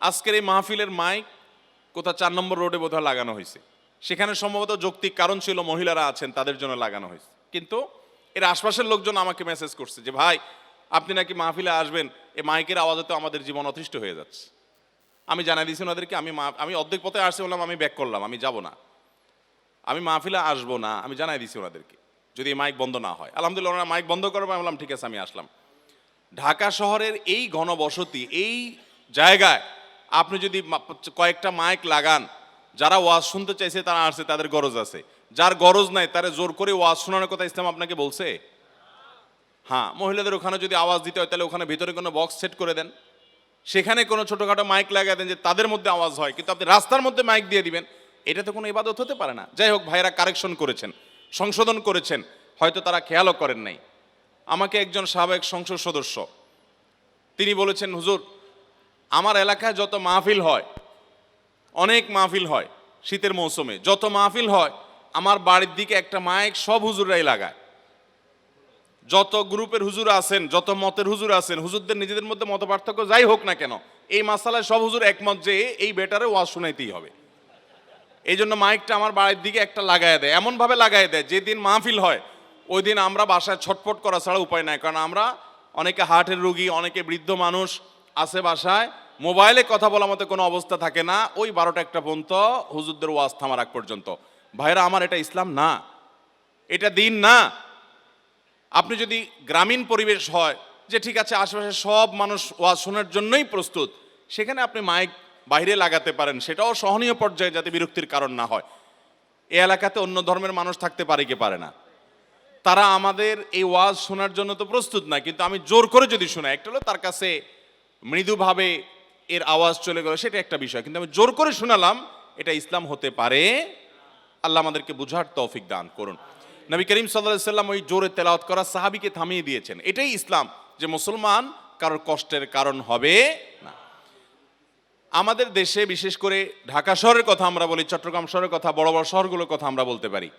আজকের এই মাহফিলের মাইক কোথা চার নম্বর রোডে বোধহয় লাগানো হয়েছে। সেখানে সম্ভবত যৌক্তিক কারণ ছিল মহিলারা আছেন, তাদের জন্য লাগানো হয়েছে। কিন্তু এর আশপাশের লোকজন আমাকে মেসেজ করছে যে, ভাই, আপনি নাকি মাহফিলে আসবেন এই মাইকের আওয়াজে তো আমাদের জীবন অতিষ্ঠ হয়ে যাচ্ছে। আমি জানাই দিয়েছি ওনাদেরকে, আমি আমি অর্ধেক পথে আসছি বললাম, আমি ব্যাক করলাম, আমি যাব না। আমি মাহফিলে আসব না, আমি জানাই দিয়েছি ওনাদেরকে, যদি এই মাইক বন্ধ না হয়। আলহামদুলিল্লাহ, ওনারা মাইক বন্ধ করব আমি বললাম, ঠিক আছে, আমি আসলাম। ঢাকা শহরের এই ঘনবসতি, এই জায়গায় আপনি যদি কয়েকটা মাইক লাগান, যারা ওয়াজ শুনতে চাইছে, তারা আসছে তাদের গরজ আছে। যার গরজ নাই, তারা জোর করে ওয়াজ শোনানোর কথা ইসলাম আপনাকে বলছে? হ্যাঁ মহিলাদের ওখানে যদি আওয়াজ দিতে হয়, তাহলে ওখানে ভিতরে কোনো বক্স সেট করে দেন। সেখানে কোনো ছোটোখাটো মাইক লাগাই দেন যে তাদের মধ্যে আওয়াজ হয়, কিন্তু আপনি রাস্তার মধ্যে মাইক দিয়ে দিবেন, এটা তো কোনো ইবাদত হতে পারে না। যাই হোক ভাইরা কারেকশন করেছেন, সংশোধন করেছেন, হয়তো তারা খেয়ালও করেন নাই। আমাকে একজন সাবেক সংসদ সদস্য, তিনি বলেছেন, হুজুর আমার এলাকায় যত মাহফিল হয়, অনেক মাহফিল হয় শীতের মৌসুমে। যত মাহফিল হয়, আমার বাড়ির দিকে একটা মাইক সব হুজুররাই লাগায়। যত গ্রুপের হুজুর আছেন, যত মতের হুজুর আছেন, হুজুরদের নিজেদের মধ্যে মত পার্থক্য যাই হোক না কেন, এই মাসালায় সব হুজুর একমত যে এই বেটারে ওয়াজ শোনাইতেই হবে। এই জন্য মাইকটা আমার বাড়ির দিকে একটা লাগায় দেয়, এমনভাবে লাগায় দেয়, যেদিন মাহফিল হয় ওই দিন আমরা বাসায় ছটফট করা ছাড়া উপায় নাই, কারণ আমরা অনেকে হার্টের রুগী, অনেকে বৃদ্ধ মানুষ আছে বাসায়, মোবাইলে কথা বলার মতো কোনো অবস্থা থাকে না। ওই বারোটা একটা পর্যন্ত হুজুরদের ওয়াজ থামার আগ পর্যন্ত। ভাইরা, আমার এটা ইসলাম না। এটা দিন না। আপনি যদি গ্রামীণ পরিবেশ হয়, যে ঠিক আছে, আশেপাশে সব মানুষ ওয়াজ শোনার জন্যই প্রস্তুত, সেখানে আপনি মাইক বাইরে লাগাতে পারেন। সেটাও সহনীয় পর্যায়ে যাতে বিরক্তির কারণ না হয়। এই এলাকাতে অন্য ধর্মের মানুষ থাকতে পারে কি পারে না। তারা আমাদের এই ওয়াজ শোনার জন্য তো প্রস্তুত না, কিন্তু আমি জোর করে যদি শোনাই, একটা হলো তার কাছে মৃদুভাবে এর আওয়াজ চলে গেল, সেটা একটা বিষয়। কিন্তু আমি জোর করে শোনালাম, এটা ইসলাম হতে পারে। আল্লাহ আমাদেরকে বুঝার তৌফিক দান করুন। নবী করিম সাল্লাহ সাল্লাম ওই জোরে তেলাওয়াত করা সাহাবিকে থামিয়ে দিয়েছেন। এটাই ইসলাম যে মুসলমান কারোর কষ্টের কারণ হবে না। আমাদের দেশে, বিশেষ করে ঢাকা শহরের কথা আমরা বলি, চট্টগ্রাম শহরের কথা, বড় বড় শহরগুলোর কথা আমরা বলতে পারি,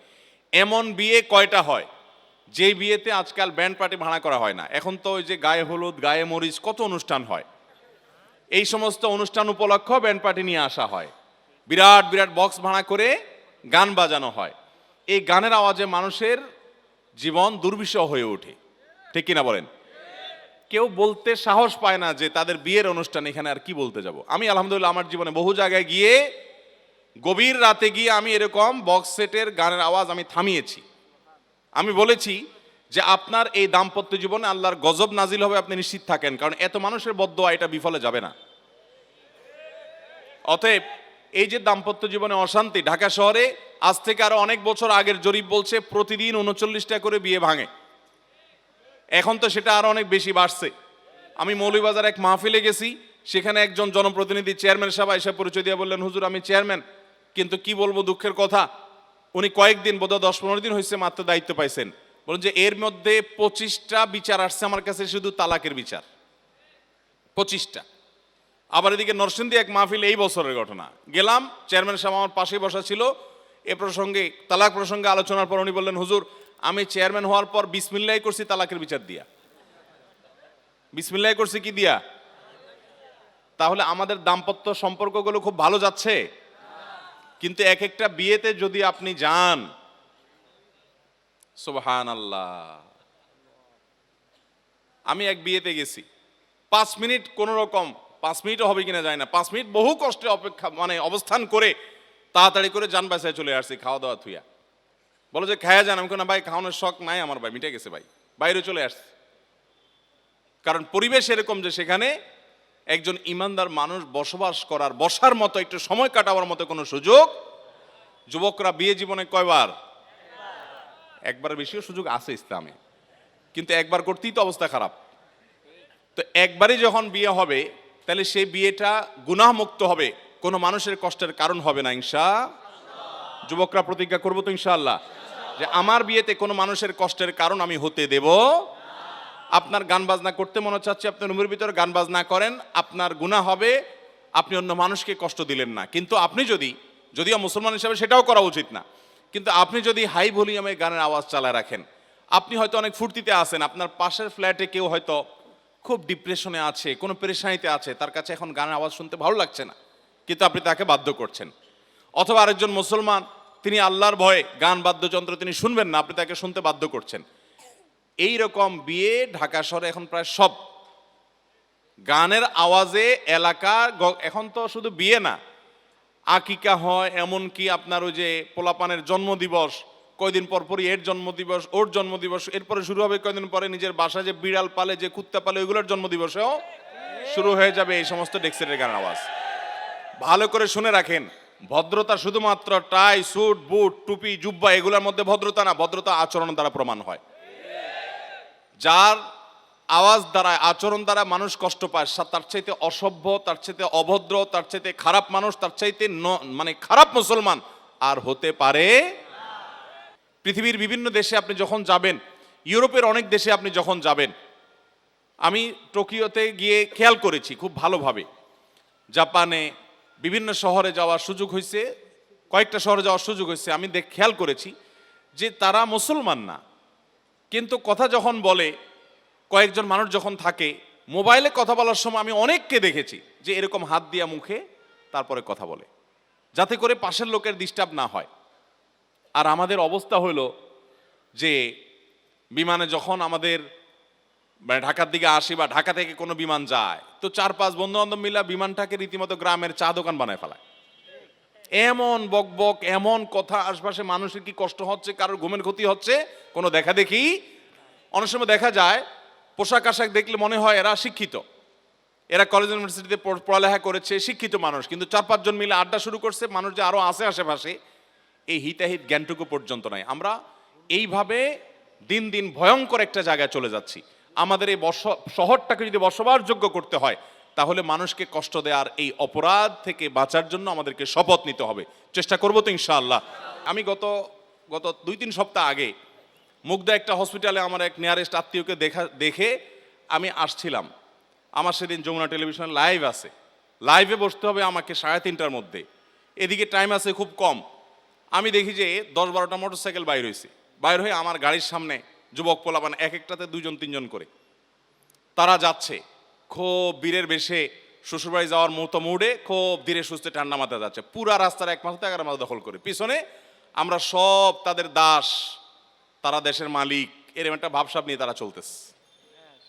এমন বিয়ে কয়টা হয়? যে বিয়েতে আজকাল ব্যান্ড পার্টি ভাড়া করা হয় না, এখন তো ওই যে গায়ে হলুদ, গায়ে মরিচ কত অনুষ্ঠান হয়? এই সমস্ত অনুষ্ঠান উপলক্ষ ব্যান্ড পার্টি নিয়ে আসা হয়। বিরাট বিরাট বক্স ভাড়া করে গান বাজানো হয়। এই গানের আওয়াজে মানুষের জীবন দুর্বিষহ হয়ে ওঠে। ঠিক কিনা বলেন? কেউ বলতে সাহস পায় না যে তাদের বিয়ের অনুষ্ঠান এখানে আর কি বলতে যাব। আমি আলহামদুলিল্লাহ আমার জীবনে বহু জায়গায় গিয়ে গভীর রাতে গিয়ে আমি এরকম বক্স সেটের গানের আওয়াজ আমি থামিয়েছি। আমি বলেছি যে আপনার এই দাম্পত্য জীবনে আল্লাহর গজব নাজিল হবে, আপনি নিশ্চিত থাকেন, কারণ এত মানুষের বদোয়া এটা বিফলে যাবে না। অতএব এই যে দাম্পত্য জীবনে অশান্তি ঢাকা শহরে, আজ থেকে আরও অনেক বছর আগের জরিপ বলছে, প্রতিদিন উনচল্লিশটা করে বিয়ে ভাঙে। এখন তো সেটা আরও অনেক বেশি বাড়ছে। আমি মৌলভীবাজার এক মাহফিলে গেছি, সেখানে একজন জনপ্রতিনিধি চেয়ারম্যান সাহেব এসে পরিচয় দিয়ে বললেন, হুজুর, আমি চেয়ারম্যান কিন্তু কি বলব দুঃখের কথা উনি কয়েকদিন, বোধহয় দশ পনেরো দিন হয়েছে মাত্র দায়িত্ব পাইছেন। বলুন যে এর মধ্যে পঁচিশটা বিচার আসছে আমার কাছে শুধু তালাকের বিচার। পঁচিশটা। আবার এদিকে নরসিংদী এক মাহফিল এই বছরের ঘটনা। গেলাম, চেয়ারম্যান সাহেব আমার পাশে বসা ছিল। এ প্রসঙ্গে, তালাক প্রসঙ্গে আলোচনার পর উনি বললেন, হুজুর, আমি চেয়ারম্যান হওয়ার পর বিসমিল্লাই করছি তালাকের বিচার দিয়া। বিসমিল্লাই করছি কি দিয়া? তাহলে আমাদের দাম্পত্য সম্পর্কগুলো খুব ভালো যাচ্ছে? কিন্তু এক একটা বিয়েতে যদি আপনি যান সুবহান আল্লাহ আমি এক বিয়েতে গেছি। পাঁচ মিনিট কোনো রকম, পাঁচ মিনিটও হবে কিনা যায় না, পাঁচ মিনিট বহু কষ্টে অপেক্ষা মানে অবস্থান করে তাড়াতাড়ি করে যান বাসায় চলে আসছি, খাওয়া দাওয়া থুইয়া। বলো যে, খায়া যান। আমি কোনো ভাই, খাওয়ানোর শখ নাই আমার ভাই, মিটে গেছে ভাই। বাইরে চলে আসছে। কারণ পরিবেশ এরকম যে সেখানে একজন ইমানদার মানুষ বসবাস করার, বসার মতো, একটু সময় কাটাবার মতো কোনো সুযোগ? যুবকরা বিয়ে জীবনে কয়বার? একবার বেশিও সুযোগ আছে ইসলামে। কিন্তু একবার করতেই তো অবস্থা খারাপ। তো একবারই যখন বিয়ে হবে, তাহলে সেই বিয়েটা গুনাহমুক্ত হবে। কোনো মানুষের কষ্টের কারণ হবে না, ইনশা যুবকরা প্রতিজ্ঞা করব তো ইনশাআল্লাহ যে আমার বিয়েতে কোনো মানুষের কষ্টের কারণ আমি হতে দেব। আপনার গান বাজনা করতে মনে চাচ্ছে, আপনি রুমের ভিতরে গান বাজনা করেন, আপনার গুনাহ হবে, আপনি অন্য মানুষকে কষ্ট দিলেন না। কিন্তু আপনি যদি, যদিও মুসলমান হিসাবে সেটাও করা উচিত না, কিন্তু আপনি যদি হাই ভলিউমে গানের আওয়াজ চালায় রাখেন, আপনি হয়তো অনেক ফুর্তিতে আছেন, আপনার পাশের ফ্ল্যাটে কেউ হয়তো খুব ডিপ্রেশনে আছে, কোনো পেরেশানিতে আছে, তার কাছে এখন গানের আওয়াজ শুনতে ভালো লাগছে না, কিন্তু আপনি তাকে বাধ্য করছেন। অথবা আরেকজন মুসলমান, তিনি আল্লাহর ভয়ে গান বাদ্যযন্ত্র তিনি শুনবেন না, আপনি তাকে শুনতে বাধ্য করছেন। এই রকম বিয়ে ঢাকা শহরে এখন প্রায় সব। গানের আওয়াজে এলাকা এখন তো শুধু বিয়ে না। আকিকা হয়, এমনকি আপনার ওই যে পোলাপানের জন্মদিবস, কয়দিন পর পরই এর জন্মদিবস, ওর জন্মদিবস, এরপরে শুরু হবে কয়দিন পরে নিজের বাসায় যে বিড়াল পালে, যে কুত্তা পালে, ওইগুলোর জন্মদিবসেও শুরু হয়ে যাবে এই সমস্ত ডেক্সেটের গানের আওয়াজ। ভালো করে শুনে রাখেন, ভদ্রতা শুধুমাত্র টাই, স্যুট, বুট, টুপি, জুব্বা, এগুলোর মধ্যে ভদ্রতা না, ভদ্রতা আচরণ দ্বারা প্রমাণ হয়। যার আওয়াজ দ্বারা, আচরণ দ্বারা মানুষ কষ্ট পায় তার চাইতে অসভ্য, তার চাইতে অভদ্র, তার চাইতে খারাপ মানুষ, তার চাইতে মানে খারাপ মুসলমান আর হতে পারে পৃথিবীর বিভিন্ন দেশে আপনি যখন যাবেন, ইউরোপের অনেক দেশে আপনি যখন যাবেন, আমি টোকিওতে গিয়ে খেয়াল করেছি খুব ভালোভাবে। জাপানে বিভিন্ন শহরে যাওয়ার সুযোগ হয়েছে কয়েকটা শহরে যাওয়ার সুযোগ হয়েছে আমি দেখ, খেয়াল করেছি যে তারা মুসলমান না। কিন্তু কথা যখন বলে, কয়েকজন মানুষ যখন থাকে, মোবাইলে কথা বলার সময় আমি অনেককে দেখেছি যে এরকম হাত দিয়া মুখে তারপরে কথা বলে, যাতে করে পাশের লোকের ডিস্টার্ব না হয়। আর আমাদের অবস্থা হলো যে, বিমানে যখন আমাদের মানে ঢাকার দিকে আসি বা ঢাকা থেকে কোনো বিমান যায়, তো চার পাঁচ বন্ধু বান্ধব মিলা বিমানটাকে রীতিমতো গ্রামের চা দোকান বানায় ফেলায়। এমন বকবক এমন কথা আশপাশে মানুষের কি কষ্ট হচ্ছে, কারোর ঘুমের ক্ষতি হচ্ছে, কোনো দেখা দেখি? অনেক সময় দেখা যায়, পোশাক আশাক দেখলে মনে হয় এরা শিক্ষিত। এরা কলেজ ইউনিভার্সিটিতে পড়- পড়ালেখা করেছে, শিক্ষিত মানুষ, কিন্তু চার পাঁচজন মিলে আড্ডা শুরু করছে, মানুষ যে আরও আছে আশেপাশে, এই হিতাহিত জ্ঞানটুকু পর্যন্ত নাই। আমরা এইভাবে দিন দিন ভয়ঙ্কর একটা জায়গায় চলে যাচ্ছি। আমাদের এই বস, শহরটাকে যদি বসবাসযোগ্য করতে হয় তাহলে মানুষকে কষ্ট দেওয়ার এই অপরাধ থেকে বাঁচার জন্য আমাদেরকে শপথ নিতে হবে। চেষ্টা করব তো ইনশাআল্লাহ। আমি গত গত দুই তিন সপ্তাহ আগে মুগদা একটা হসপিটালে আমার এক নিয়ারেস্ট আত্মীয়কে দেখা, দেখে আমি আসছিলাম। আমার সেদিন যমুনা টেলিভিশন লাইভ আছে। লাইভে বসতে হবে আমাকে সাড়ে তিনটার মধ্যে। এদিকে টাইম আছে খুব কম। আমি দেখি যে দশ বারোটা মোটরসাইকেল বাইর হয়েছে বাইর হয়ে আমার গাড়ির সামনে যুবক পোলাপান এক একটাতে দুজন তিনজন করে। তারা যাচ্ছে। খুব বীরের বেশে শ্বশুরবাড়ি যাওয়ার মতো মুডে খুব ধীরে সুস্থে ঠান্ডা মাথায় যাচ্ছে। পুরা রাস্তার এক মাথা এগারো মাথা দখল করে। পিছনে আমরা সব তাদের দাস, তারা দেশের মালিক এরকম একটা ভাবসাব নিয়ে তারা চলতেছে।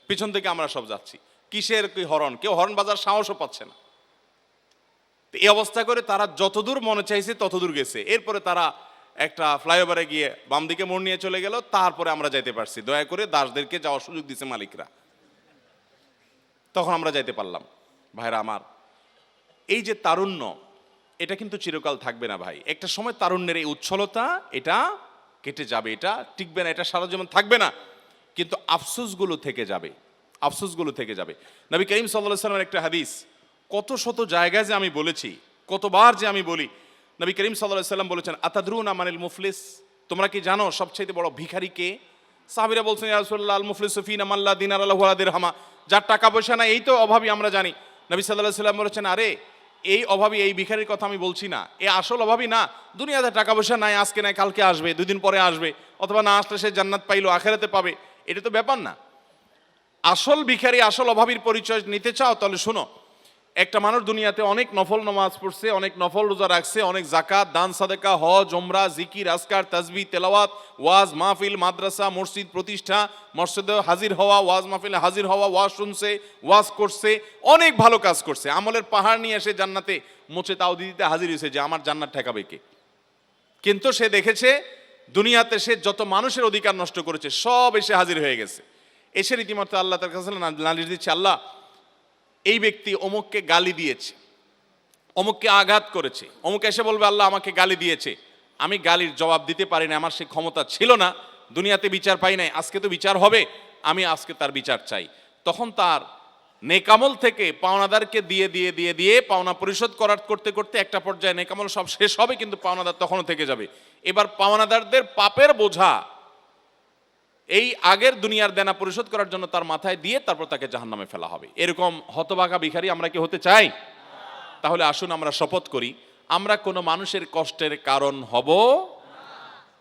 পিছন থেকে আমরা সব যাচ্ছি। কিসের কি হরণ? কেউ হরণ বাজার সাহসও পাচ্ছে না। এই অবস্থা করে তারা যতদূর মনে চাইছে ততদূর গেছে। এরপরে তারা একটা ফ্লাইওভারে গিয়ে বাম দিকে মোড় নিয়ে চলে গেল। তারপরে আমরা যাইতে পারছি। দয়া করে দাসদেরকে যাওয়ার সুযোগ দিছে মালিকরা। তখন আমরা যাইতে পারলাম। ভাইরা আমার, এই যে তারুণ্য, এটা কিন্তু চিরকাল থাকবে না ভাই। একটা সময় তারুণ্যের এই উচ্ছলতা, এটা কেটে যাবে, এটা টিকবে না, এটা সারা জীবন থাকবে না। কিন্তু আফসোসগুলো থেকে যাবে, আফসোসগুলো থেকে যাবে। নবী করিম সাল্লাহ সাল্লামের একটা হাদিস, কত শত জায়গায় যে আমি বলেছি, কতবার যে আমি বলি। নবী করিম সাল্লাহ সাল্লাম বলেছেন, আতাদরুন আমানিল মুফলিস? তোমরা কি জানো সবচাইতে বড় ভিখারি কে? সাহাবিরা বলছেন, ইয়া রাসূলুল্লাহ আল মুফলিস ফিনা মাল্লা দিনার আল্লাহু আলা দিরহামা। যার টাকা পয়সা নাই, এই তো অভাবী আমরা জানি। নবী সাল্লাল্লাহু সাল্লাম বলেছেন, আরে, এই অভাবী এই ভিখারির কথা আমি বলছি না। এ আসল অভাবী না। দুনিয়াতে টাকা পয়সা নাই, আজকে নাই, কালকে আসবে, দুই দিন পরে আসবে। অথবা না আসলে সে জান্নাত পাইলো, আখেরাতে পাবে। এটা তো ব্যাপার না। আসল ভিখারি, আসল অভাবীর পরিচয় নিতে চাও, তাহলে শোনো। একটা মানুষ দুনিয়াতে অনেক নফল নামাজ পড়ছে, অনেক নফল রোজা রাখছে, অনেক জাকাত দান, সাদেকা, হজ ওমরা জিকির আসকার তাজবি, তেলাওয়াত, ওয়াজ, মাহফিল, মাদ্রাসা, মসজিদ, প্রতিষ্ঠা, মসজিদে হাজির হওয়া, ওয়াজ মাহফিলে হাজির হওয়া, ওয়াজ শুনছে, ওয়াজ করছে, অনেক ভালো কাজ করছে। আমলের পাহাড় নিয়ে এসে জান্নাতে মোচে তাও দিদিতে হাজির হয়েছে যে আমার জান্নাত ঠেকাবে কে? কিন্তু সে দেখেছে, দুনিয়াতে সে যত মানুষের অধিকার নষ্ট করেছে, সব এসে হাজির হয়ে গেছে। এসে রীতিমতো আল্লাহ তার কাছে নালিশ দিচ্ছে, আল্লাহ এই ব্যক্তি অমুককে গালি দিয়েছে, অমুককে আঘাত করেছে, অমুক এসে বলবে, আল্লাহ আমাকে গালি দিয়েছে। আমি গালির জবাব দিতে পারি না আমার সে ক্ষমতা ছিল না, দুনিয়াতে বিচার পাই নাই, আজকে তো বিচার হবে, আমি আজকে তার বিচার চাই। তখন তার নেকামল থেকে পাওনাদারকে দিয়ে দিয়ে দিয়ে দিয়ে পাওনা পরিশোধ করার করতে করতে একটা পর্যায়ে নেকামল সব শেষ হবে, কিন্তু পাওনাদার তখনও থেকে যাবে। এবার পাওনাদারদের পাপের বোঝা এই আগের দুনিয়ার দেনা পরিশোধ করার জন্য তার মাথায় দিয়ে তারপর তাকে জাহান নামে ফেলা হবে। এরকম হতবাগা ভিখারি আমরা কি হতে চাই? তাহলে আসুন আমরা শপথ করি, আমরা কোনো মানুষের কষ্টের কারণ হব